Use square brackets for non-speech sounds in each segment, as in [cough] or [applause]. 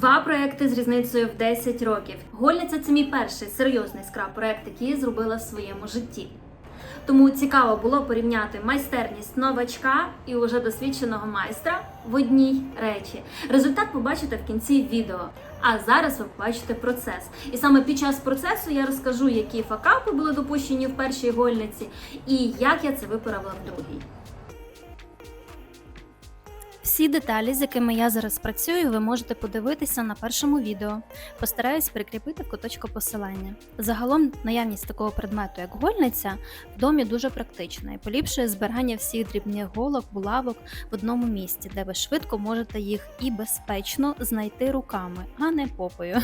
Два проекти з різницею в 10 років. Гольниця це мій перший серйозний скраб проект, який я зробила в своєму житті. Тому цікаво було порівняти майстерність новачка і уже досвідченого майстра в одній речі. Результат побачите в кінці відео. А зараз ви побачите процес. І саме під час процесу я розкажу, які факапи були допущені в першій гольниці і як я це виправила в другій. Всі деталі, з якими я зараз працюю, ви можете подивитися на першому відео. Постараюсь прикріпити в куточку посилання. Загалом наявність такого предмету, як гольниця, в домі дуже практична і поліпшує зберігання всіх дрібних голок, булавок в одному місці, де ви швидко можете їх і безпечно знайти руками, а не попою.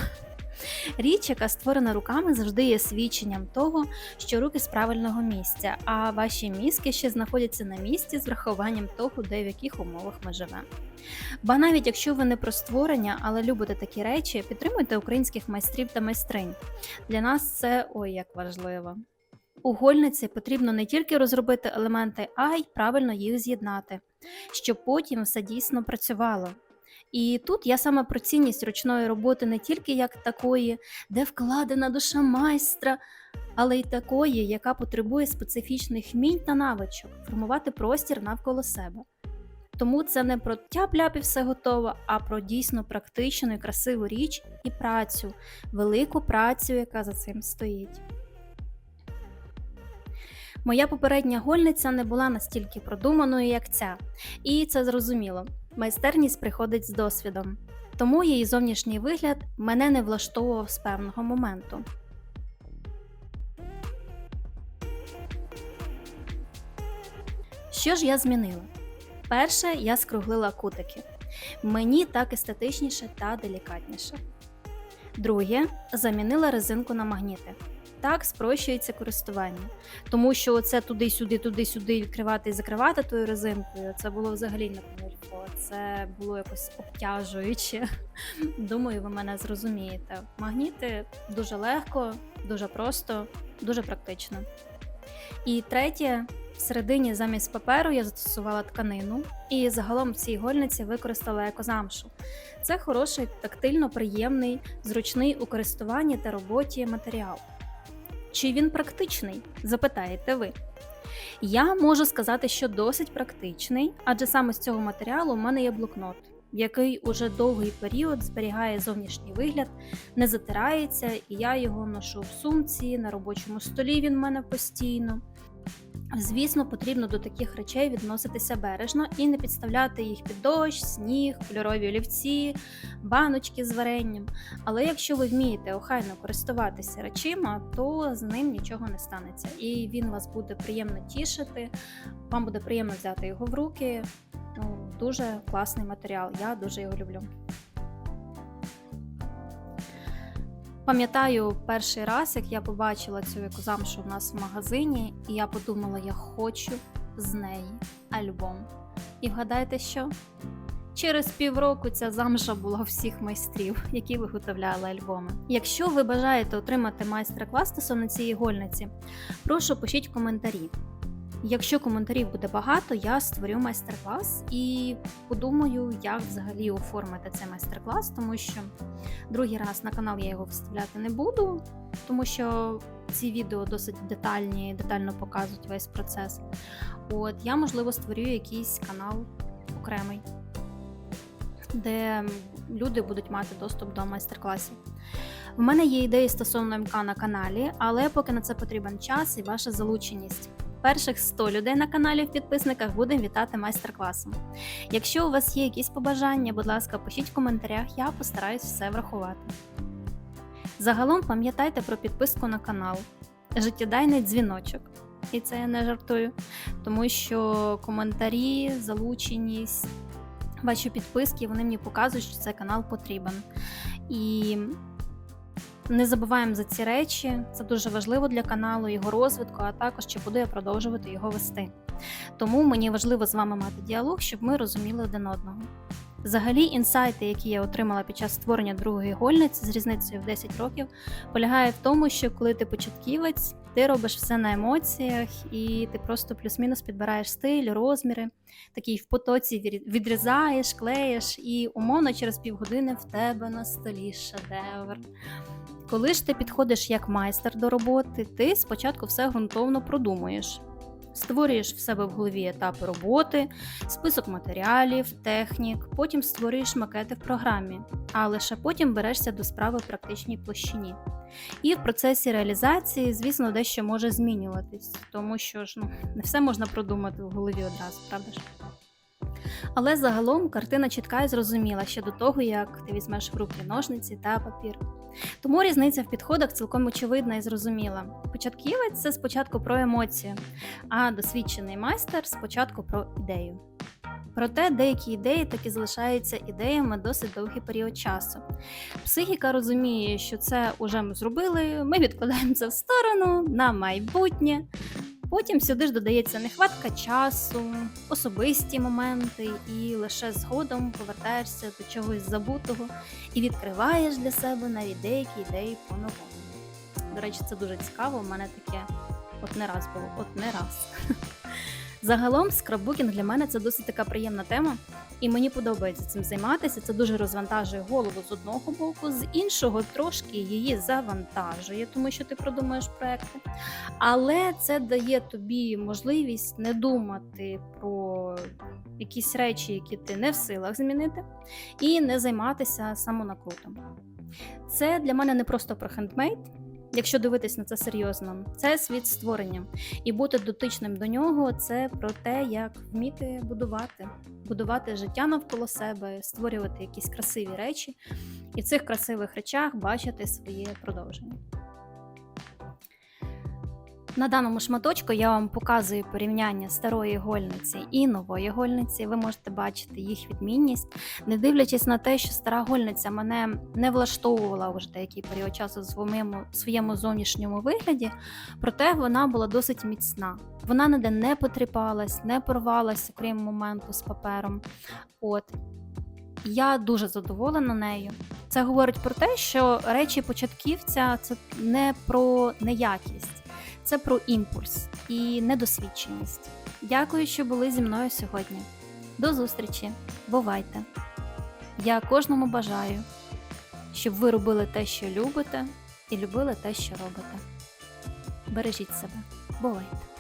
Річ, яка створена руками, завжди є свідченням того, що руки з правильного місця, а ваші мізки ще знаходяться на місці з врахуванням того, де в яких умовах ми живемо. Ба навіть якщо ви не про створення, але любите такі речі, підтримуйте українських майстрів та майстринь. Для нас це ой як важливо. У гольниці потрібно не тільки розробити елементи, а й правильно їх з'єднати, щоб потім все дійсно працювало. І тут я саме про цінність ручної роботи не тільки як такої, де вкладена душа майстра, але й такої, яка потребує специфічних вмінь та навичок формувати простір навколо себе. Тому це не про тяп-ляп і все готово, а про дійсно практичну і красиву річ і працю, велику працю, яка за цим стоїть. Моя попередня гольниця не була настільки продуманою, як ця, і це зрозуміло. Майстерність приходить з досвідом, тому її зовнішній вигляд мене не влаштовував з певного моменту. Що ж я змінила? Перше, я скруглила кутики. Мені так естетичніше та делікатніше. Друге, замінила резинку на магніти. Так спрощується користування, тому що це туди-сюди, туди-сюди відкривати і закривати тою резинкою. Це було взагалі не помильфо. Це було якось обтяжуюче. [laughs] Думаю, ви мене зрозумієте. Магніти дуже легко, дуже просто, дуже практично. І третє, всередині замість паперу я застосувала тканину і загалом в цій гольниці використала екозамшу. Це хороший, тактильно приємний, зручний у користуванні та роботі матеріал. Чи він практичний? запитаєте ви. Я можу сказати, що досить практичний, адже саме з цього матеріалу в мене є блокнот, який уже довгий період зберігає зовнішній вигляд, не затирається, і я його ношу в сумці, на робочому столі він в мене постійно. Звісно, потрібно до таких речей відноситися бережно і не підставляти їх під дощ, сніг, кольорові олівці, баночки з варенням. Але якщо ви вмієте охайно користуватися речима, то з ним нічого не станеться. І він вас буде приємно тішити, вам буде приємно взяти його в руки. Ну, дуже класний матеріал, я дуже його люблю. Пам'ятаю перший раз, як я побачила цю яку замшу в нас в магазині, і я подумала, я хочу з неї альбом. І вгадайте що? Через півроку ця замша була всіх майстрів, які виготовляли альбоми. Якщо ви бажаєте отримати майстер-клас стосовно цієї гольниці, прошу пишіть коментарі. Якщо коментарів буде багато, я створю майстер-клас і подумаю, як взагалі оформити цей майстер-клас, тому що другий раз на канал я його виставляти не буду, тому що ці відео досить детальні, детально показують весь процес. От я, можливо, створю якийсь канал окремий, де люди будуть мати доступ до майстер-класів. В мене є ідеї стосовно МК на каналі, але поки на це потрібен час і ваша залученість. Перших 100 людей на каналі в підписниках будемо вітати майстер-класом. Якщо у вас є якісь побажання, будь ласка, пишіть в коментарях, я постараюсь все врахувати. Загалом пам'ятайте про підписку на канал, життєдайний дзвіночок. І це я не жартую, тому що коментарі, залученість, ваші підписки, вони мені показують, що цей канал потрібен. І не забуваємо за ці речі, це дуже важливо для каналу, його розвитку, а також чи буду я продовжувати його вести. Тому мені важливо з вами мати діалог, щоб ми розуміли один одного. Взагалі, інсайти, які я отримала під час створення другої гольниці з різницею в 10 років, полягає в тому, що коли ти початківець, Ти робиш все на емоціях, і ти просто плюс-мінус підбираєш стиль, розміри, такий в потоці відрізаєш, клеїш, і умовно через півгодини в тебе на столі шедевр. Коли ж ти підходиш як майстер до роботи, ти спочатку все ґрунтовно продумуєш. Створюєш в себе в голові етапи роботи, список матеріалів, технік, потім створюєш макети в програмі, а лише потім берешся до справи в практичній площині. І в процесі реалізації, звісно, дещо може змінюватись, тому що ж ну, не все можна продумати в голові одразу, правда ж? Але загалом картина чітка і зрозуміла ще до того, як ти візьмеш в руки ножниці та папір. Тому різниця в підходах цілком очевидна і зрозуміла. Початківець це спочатку про емоції, а досвідчений майстер спочатку про ідею. Проте деякі ідеї таки залишаються ідеями досить довгий період часу. Психіка розуміє, що це уже ми зробили, ми відкладаємо це в сторону на майбутнє. Потім сюди ж додається нехватка часу, особисті моменти, і лише згодом повертаєшся до чогось забутого і відкриваєш для себе навіть деякі ідеї по-новому. До речі, це дуже цікаво. У мене таке от не раз було, от не раз. [laughs] Загалом, скраббукінг для мене це досить така приємна тема, і мені подобається цим займатися. Це дуже розвантажує голову з одного боку, з іншого трошки її завантажує, тому що ти продумуєш проекти. Але це дає тобі можливість не думати про якісь речі, які ти не в силах змінити, і не займатися самонакрутом. Це для мене не просто про хендмейд. Якщо дивитись на це серйозно, це світ створення, і бути дотичним до нього це про те, як вміти будувати, будувати життя навколо себе, створювати якісь красиві речі, і в цих красивих речах бачити своє продовження. На даному шматочку я вам показую порівняння старої гольниці і нової гольниці. Ви можете бачити їх відмінність, не дивлячись на те, що стара гольниця мене не влаштовувала вже деякий період часу в своєму, своєму зовнішньому вигляді, проте вона була досить міцна. Вона ніде не потріпалась, не порвалась, окрім моменту з папером. От. Я дуже задоволена нею. Це говорить про те, що речі початківця це не про неякість це про імпульс і недосвідченість. Дякую, що були зі мною сьогодні. До зустрічі, бувайте! Я кожному бажаю, щоб ви робили те, що любите, і любили те, що робите. Бережіть себе, бувайте!